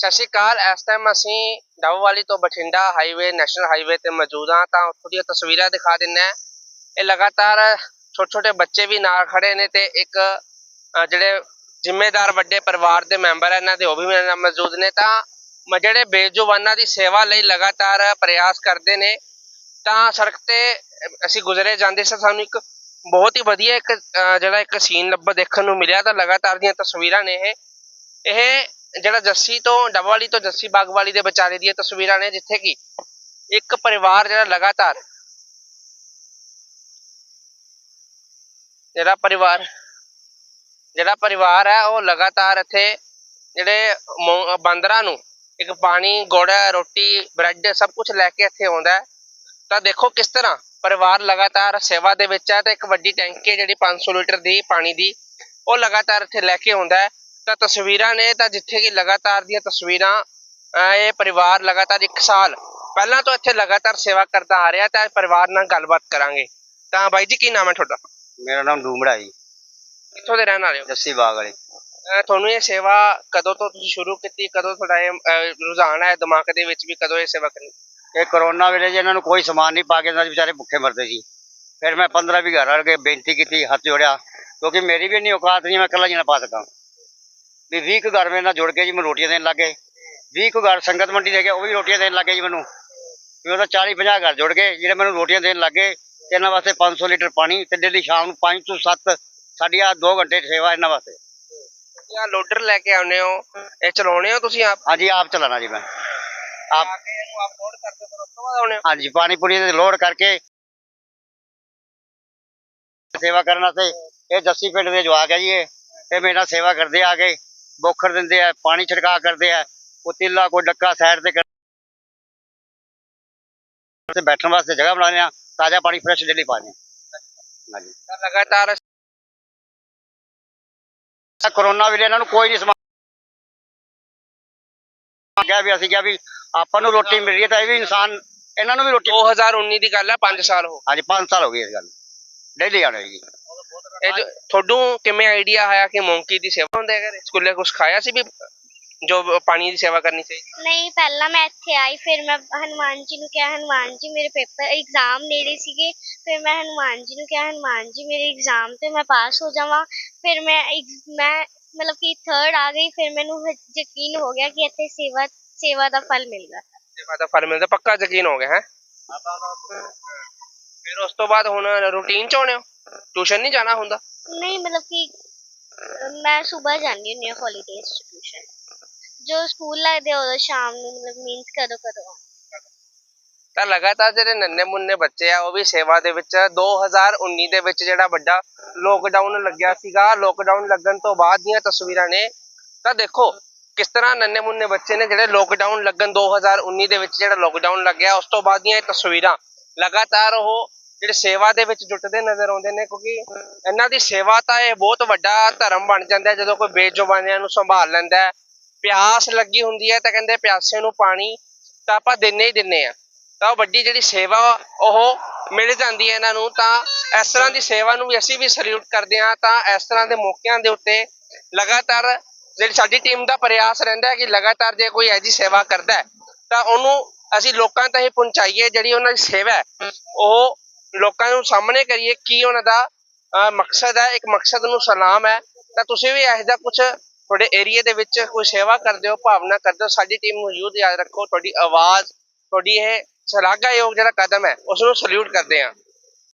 ਸਤਿ ਸ਼੍ਰੀ ਅਕਾਲ। ਇਸ ਟਾਈਮ ਅਸੀਂ ਡੱਬਵਾਲੀ ਤੋਂ ਬਠਿੰਡਾ ਹਾਈਵੇ ਨੈਸ਼ਨਲ ਹਾਈਵੇ ਤੇ ਮੌਜੂਦ ਹਾਂ। ਤਾਂ ਉੱਥੋਂ ਦੀਆਂ ਤਸਵੀਰਾਂ ਦਿਖਾ ਦਿੰਨੇ ਆ ਇਹ ਲਗਾਤਾਰ ਛੋਟੇ ਛੋਟੇ ਬੱਚੇ ਵੀ ਨਾਲ ਖੜੇ ਨੇ ਤੇ ਇੱਕ ਜਿਹੜੇ ਜ਼ਿੰਮੇਦਾਰ ਵੱਡੇ ਪਰਿਵਾਰ ਦੇ ਮੈਂਬਰ ਇਹਨਾਂ ਦੇ ਉਹ ਵੀ ਮੇਰੇ ਨਾਲ ਮੌਜੂਦ ਨੇ। ਤਾਂ ਜਿਹੜੇ ਬੇਜੁਬਾਨਾਂ ਦੀ ਸੇਵਾ ਲਈ ਲਗਾਤਾਰ ਪ੍ਰਯਾਸ ਕਰਦੇ ਨੇ, ਤਾਂ ਸੜਕ ਤੇ ਅਸੀਂ ਗੁਜ਼ਰੇ ਜਾਂਦੇ ਸੀ। ਸਾਨੂੰ ਇੱਕ ਬਹੁਤ ਹੀ ਵਧੀਆ ਇੱਕ ਜਿਹੜਾ ਇੱਕ ਸੀਨ ਲੱਭ ਦੇਖਣ ਨੂੰ ਮਿਲਿਆ। ਤਾਂ ਲਗਾਤਾਰ ਦੀਆਂ ਤਸਵੀਰਾਂ ਨੇ ਇਹ। ਇਹ ਜਿਹੜਾ ਜੱਸੀ ਤੋਂ, ਡੱਬਵਾਲੀ ਤੋਂ ਜੱਸੀ ਬਾਗਵਾਲੀ ਦੇ ਵਿਚਾਲੇ ਦੀਆਂ ਤਸਵੀਰਾਂ ਨੇ, ਜਿੱਥੇ ਕਿ ਇੱਕ ਪਰਿਵਾਰ ਜਿਹੜਾ ਲਗਾਤਾਰ ਜਿਹੜਾ ਪਰਿਵਾਰ ਜਿਹੜਾ ਪਰਿਵਾਰ ਹੈ, ਉਹ ਲਗਾਤਾਰ ਇੱਥੇ ਜਿਹੜੇ ਬਾਂਦਰਾਂ ਨੂੰ ਇੱਕ ਪਾਣੀ, ਗੁੜ, ਰੋਟੀ, ਬ੍ਰੈਡ ਸਭ ਕੁਝ ਲੈ ਕੇ ਇੱਥੇ ਆਉਂਦਾ ਹੈ। ਤਾਂ ਦੇਖੋ ਕਿਸ ਤਰ੍ਹਾਂ ਪਰਿਵਾਰ ਲਗਾਤਾਰ ਸੇਵਾ ਦੇ ਵਿੱਚ ਹੈ ਤੇ ਇੱਕ ਵੱਡੀ ਟੈਂਕੀ ਹੈ ਜਿਹੜੀ 500 ਲੀਟਰ ਦੀ ਪਾਣੀ ਦੀ, ਉਹ ਲਗਾਤਾਰ ਇੱਥੇ ਲੈ ਕੇ ਆਉਂਦਾ ਹੈ। ਤਾਂ ਤਸਵੀਰਾਂ ਨੇ ਤਾਂ ਜਿੱਥੇ ਕਿ ਲਗਾਤਾਰ ਦੀਆਂ ਤਸਵੀਰਾਂ ਇਹ ਪਰਿਵਾਰ ਲਗਾਤਾਰ 1 ਸਾਲ ਪਹਿਲਾਂ ਤੋਂ ਇੱਥੇ ਲਗਾਤਾਰ ਸੇਵਾ ਕਰਦਾ ਆ ਰਿਹਾ ਤਾਂ ਪਰਿਵਾਰ ਨਾਲ ਗੱਲਬਾਤ ਕਰਾਂਗੇ। ਤਾਂ ਬਾਈ ਜੀ ਕੀ ਨਾਮ ਹੈ ਤੁਹਾਡਾ? ਮੇਰਾ ਨਾਮ ਡੂਮੜਾ ਜੀ। ਕਿੱਥੋਂ ਦੇ ਰਹਿਣ ਵਾਲੇ ਹੋ? ਜੱਸੀ ਬਾਗ ਵਾਲੇ। ਤੁਹਾਨੂੰ ਇਹ ਸੇਵਾ ਕਦੋਂ ਤੋਂ ਤੁਸੀਂ ਸ਼ੁਰੂ ਕੀਤੀ ਕਦੋਂ ਤੁਹਾਡਾ ਇਹ ਰੁਝਾਨ ਹੈ ਦਿਮਾਗ ਦੇ ਵਿੱਚ ਵੀ ਕਦੋਂ ਇਹ ਸੇਵਾ ਕਰਨੀ? ਇਹ ਕਰੋਨਾ ਵੇਲੇ ਜੀ ਇਹਨਾਂ ਨੂੰ ਕੋਈ ਸਮਾਨ ਨਹੀਂ ਪਾ ਕੇ ਦਿੰਦਾ ਵਿਚਾਰੇ ਭੁੱਖੇ ਮਰਦੇ ਸੀ। ਫਿਰ ਮੈਂ 15 ਵੀ ਘਰ ਵਾਲ ਕੇ ਬੇਨਤੀ ਕੀਤੀ ਹੱਥ ਜੋੜਿਆ ਕਿਉਂਕਿ ਮੇਰੀ ਵੀ ਇੰਨੀ ਔਕਾਤ ਨਹੀਂ ਮੈਂ ਇਕੱਲਾ ਜੀ ਨਾ ਪਾ ਸਕਾਂ। ਵੀ 20 ਕੁ ਘਰ ਮੇਰੇ ਨਾਲ ਜੁੜ ਕੇ ਜੀ ਮੈਨੂੰ ਰੋਟੀਆਂ ਦੇਣ ਲੱਗੇ 20 ਕੁ ਘਰ ਸੰਗਤ ਮੰਡੀ ਦੇ ਕੇ ਉਹ ਵੀ ਰੋਟੀਆਂ ਦੇਣ ਲੱਗੇ ਜੀ ਮੈਨੂੰ। ਵੀ ਉਹਦਾ 40 50 ਘਰ ਜੁੜ ਕੇ ਜਿਹੜੇ ਮੈਨੂੰ ਰੋਟੀਆਂ ਦੇਣ ਲੱਗੇ ਤੇ ਇਹਨਾਂ ਵਾਸਤੇ 500 ਲੀਟਰ ਪਾਣੀ ਤੇ ਡੇਲੀ ਸ਼ਾਮ ਨੂੰ 5 ਤੋਂ 7 ਸਾਡੀ ਆ 2 ਘੰਟੇ ਦੀ ਸੇਵਾ ਇਹਨਾਂ ਵਾਸਤੇ। ਜਾਂ ਲੋਡਰ ਲੈ ਕੇ ਆਉਨੇ ਹੋ ਇਹ ਚਲਾਉਣੇ ਹੋ ਤੁਸੀਂ ਆਪ? ਹਾਂਜੀ ਆਪ ਚਲਾਣਾ ਜੀ ਮੈਂ। ਆਪ ਆ ਇਹਨੂੰ ਆਪ ਲੋਡ ਕਰਦੇ ਹੋ ਫਿਰ ਉਸ ਤੋਂ ਬਾਅਦ ਆਉਨੇ ਹਾਂਜੀ ਪਾਣੀ ਪੂਰੀ ਦੇ ਲੋਡ ਕਰਕੇ ਸੇਵਾ ਕਰਨ ਵਾਸਤੇ। ਇਹ ਜੱਸੀ ਪਿੰਡ ਦੇ ਜਵਾਕ ਹੈ ਜੀ ਇਹ ਇਹ ਮੇਰੇ ਨਾਲ ਸੇਵਾ ਕਰਦੇ ਆ ਕੇ। ਬੋਖਰ ਦਿੰਦੇ ਆ ਪਾਣੀ ਛਿੜਕਾ ਕਰਦੇ ਆ ਉਹ ਤਿੱਲਾ ਕੋਈ ਡੱਕਾ ਸਾਈਡ ਤੇ ਤੇ ਬੈਠਣ ਵਾਸਤੇ ਜਗ੍ਹਾ ਬਣਾਉਂਦੇ ਆ ਤਾਜ਼ਾ ਪਾਣੀ ਫਰੈਸ਼ ਡੇਲੀ ਹਾਂਜੀ। ਤਾਂ ਲਗਾਤਾਰ ਕਰੋਨਾ ਵੇਲੇ ਇਹਨਾਂ ਨੂੰ ਕੋਈ ਨਹੀਂ ਸਮਾਨ ਕਿਹਾ ਵੀ ਅਸੀਂ ਕਿਹਾ ਵੀ ਆਪਾਂ ਨੂੰ ਰੋਟੀ ਮਿਲ ਰਹੀ ਹੈ ਤਾਂ ਇਹ ਵੀ ਇਨਸਾਨ ਇਹਨਾਂ ਨੂੰ ਵੀ ਰੋਟੀ 2019 ਦੀ ਗੱਲ ਹੈ 5 ਸਾਲ ਹੋ ਹਾਂਜੀ 5 ਸਾਲ ਹੋ ਗਏ ਇਸ ਗੱਲ ਡੇਲੀ ਆਣੇ ਜੀ। ਇਹ ਜੋ- ਤੁਹਾਨੂੰ ਕਿਵੇਂ ਆਈਡੀਆ ਆਇਆ ਕਿ ਮੌਂਕੀ ਦੀ ਸੇਵਾ ਹੁੰਦੇ ਕਰੇ ਸਕੂਲੇ ਕੁਝ ਖਾਇਆ ਸੀ ਵੀ ਜੋ ਪਾਣੀ ਦੀ ਸੇਵਾ ਕਰਨੀ ਚਾਹੀਦੀ ਨਹੀਂ ਪਹਿਲਾਂ ਮੈਂ ਇੱਥੇ ਆਈ ਫਿਰ ਮੈਂ ਹਨੂਮਾਨ ਜੀ ਨੂੰ ਕਿਹਾ ਹਨੂਮਾਨ ਜੀ ਮੇਰੇ ਪੇਪਰ ਐਗਜ਼ਾਮ ਨੇੜੇ ਸੀਗੇ। ਫਿਰ ਮੈਂ ਹਨੂਮਾਨ ਜੀ ਨੂੰ ਕਿਹਾ ਹਨੂਮਾਨ ਜੀ ਮੇਰੇ ਐਗਜ਼ਾਮ ਤੇ ਮੈਂ ਪਾਸ ਹੋ ਜਾਵਾਂ। ਫਿਰ ਮੈਂ ਮੈਂ ਮਤਲਬ ਕਿ ਥਰਡ ਆ ਗਈ ਫਿਰ ਮੈਨੂੰ ਹ- ਯਕੀਨ ਹੋ ਗਿਆ ਕਿ ਇੱਥੇ ਸੇਵਾ ਸੇਵਾ ਦਾ ਫਲ ਮਿਲਦਾ ਸੇਵਾ ਦਾ ਫਲ ਮਿਲਦਾ ਪੱਕਾ ਯਕੀਨ ਹੋ ਗਿਆ ਹੈ? ਫਿਰ ਉਸ ਤੋਂ ਬਾਅਦ ਹੁਣ ਰੂਟੀਨ ਚ ਆਉਣੇ ਹੋ? ਟਿਊਸ਼ਨ ਨਹੀਂ ਜਾਣਾ ਹੁੰਦਾ? ਨਹੀਂ ਮਤਲਬ ਕਿ ਅਹ, ਮੈਂ ਸਵੇਰ ਜਾਂਦੀ ਹੁੰਦੀ ਹਾਂ ਹੌਲੀਡੇਜ਼ ਟਿਊਸ਼ਨ। ਜੋ ਸਕੂਲ ਲੱਗਦੇ ਆ ਉਦੋਂ ਸ਼ਾਮ ਨੂੰ ਮਤਲਬ ਮੀਨਸ ਕਦੋਂ ਕਦੋਂ ਤਾਂ ਲਗਾਤਾਰ ਜਿਹੜੇ ਨੰਨੇ ਮੁੰਨੇ ਬੱਚੇ ਆ ਉਹ ਵੀ ਸੇਵਾ ਦੇ ਵਿੱਚ 2019 ਦੇ ਵਿੱਚ ਜਿਹੜਾ ਵੱਡਾ ਲੋਕਡਾਊਨ ਲੱਗਿਆ ਸੀਗਾ ਲੋਕਡਾਊਨ ਲੱਗਣ ਤੋਂ ਬਾਅਦ ਦੀਆਂ ਤਸਵੀਰਾਂ ਨੇ। ਤਾਂ ਦੇਖੋ ਕਿਸ ਤਰ੍ਹਾਂ ਨੰਨੇ ਮੁੰਨੇ ਬੱਚੇ ਨੇ ਜਿਹੜੇ ਲੋਕਡਾਊਨ ਲੱਗਣ 2019 ਦੇ ਵਿੱਚ ਜਿਹੜਾ ਲੋਕਡਾਊਨ ਲੱਗਿਆ ਉਸ ਤੋਂ ਬਾਅਦ ਦੀਆਂ ਇਹ ਤਸਵੀਰਾਂ ਲਗਾਤਾਰ ਉਹ ਜਿਹੜੇ ਸੇਵਾ ਦੇ ਵਿੱਚ ਜੁਟਦੇ ਨਜ਼ਰ ਆਉਂਦੇ ਨੇ, ਕਿਉਂਕਿ ਇਹਨਾਂ ਦੀ ਸੇਵਾ ਤਾਂ ਇਹ ਬਹੁਤ ਵੱਡਾ ਧਰਮ ਬਣ ਜਾਂਦਾ ਜਦੋਂ ਕੋਈ ਬੇਜ਼ੁਬਾਨਿਆਂ ਨੂੰ ਸੰਭਾਲ ਲੈਂਦਾ ਹੈ। ਪਿਆਸ ਲੱਗੀ ਹੁੰਦੀ ਹੈ ਤਾਂ ਕਹਿੰਦੇ ਪਿਆਸੇ ਨੂੰ ਪਾਣੀ ਤਾਂ ਆਪਾਂ ਦਿੰਨੇ ਹੀ ਦਿੰਨੇ ਆ ਤਾਂ ਉਹ ਵੱਡੀ ਜਿਹੜੀ ਸੇਵਾ ਉਹ ਮਿਲ ਜਾਂਦੀ ਹੈ ਇਹਨਾਂ ਨੂੰ, ਤਾਂ ਇਸ ਤਰ੍ਹਾਂ ਦੀ ਸੇਵਾ ਨੂੰ ਵੀ ਅਸੀਂ ਵੀ ਸਲੂਟ ਕਰਦੇ ਹਾਂ। ਤਾਂ ਇਸ ਤਰ੍ਹਾਂ ਦੇ ਮੌਕਿਆਂ ਦੇ ਉੱਤੇ ਲਗਾਤਾਰ ਜਿਹੜੀ ਸਾਡੀ ਟੀਮ ਦਾ ਪ੍ਰਯਾਸ ਰਹਿੰਦਾ ਹੈ ਕਿ ਲਗਾਤਾਰ ਜੇ ਕੋਈ ਐਜੀ ਸੇਵਾ ਕਰਦਾ ਹੈ, ਤਾਂ ਉਹਨੂੰ ਅਸੀਂ ਲੋਕਾਂ ਤੱਕ ਹੀ ਪਹੁੰਚਾਈਏ, ਜਿਹੜੀ ਉਹਨਾਂ ਦੀ ਸੇਵਾ ਹੈ, ਉਹ ਲੋਕਾਂ ਨੂੰ ਸਾਹਮਣੇ ਕਰੀਏ ਕੀ ਉਹਨਾਂ ਦਾ ਮਕਸਦ ਹੈ, ਇੱਕ ਮਕਸਦ ਨੂੰ ਸਲਾਮ ਹੈ, ਤਾਂ ਤੁਸੀਂ ਵੀ ਇਹੋ ਜਿਹਾ ਕੁਝ ਤੁਹਾਡੇ ਏਰੀਆ ਦੇ ਵਿੱਚ ਕੋਈ ਸੇਵਾ ਕਰਦੇ ਹੋ, ਭਾਵਨਾ ਕਰਦੇ ਹੋ, ਸਾਡੀ ਟੀਮ ਨੂੰ ਯੂਦ ਯਾਦ ਰੱਖੋ, ਤੁਹਾਡੀ ਆਵਾਜ਼, ਤੁਹਾਡੀ ਇਹ ਸ਼ਲਾਘਾਯੋਗ ਜਿਹੜਾ ਕਦਮ ਹੈ, ਉਸ ਨੂੰ ਸਲੂਟ ਕਰਦੇ ਹਾਂ।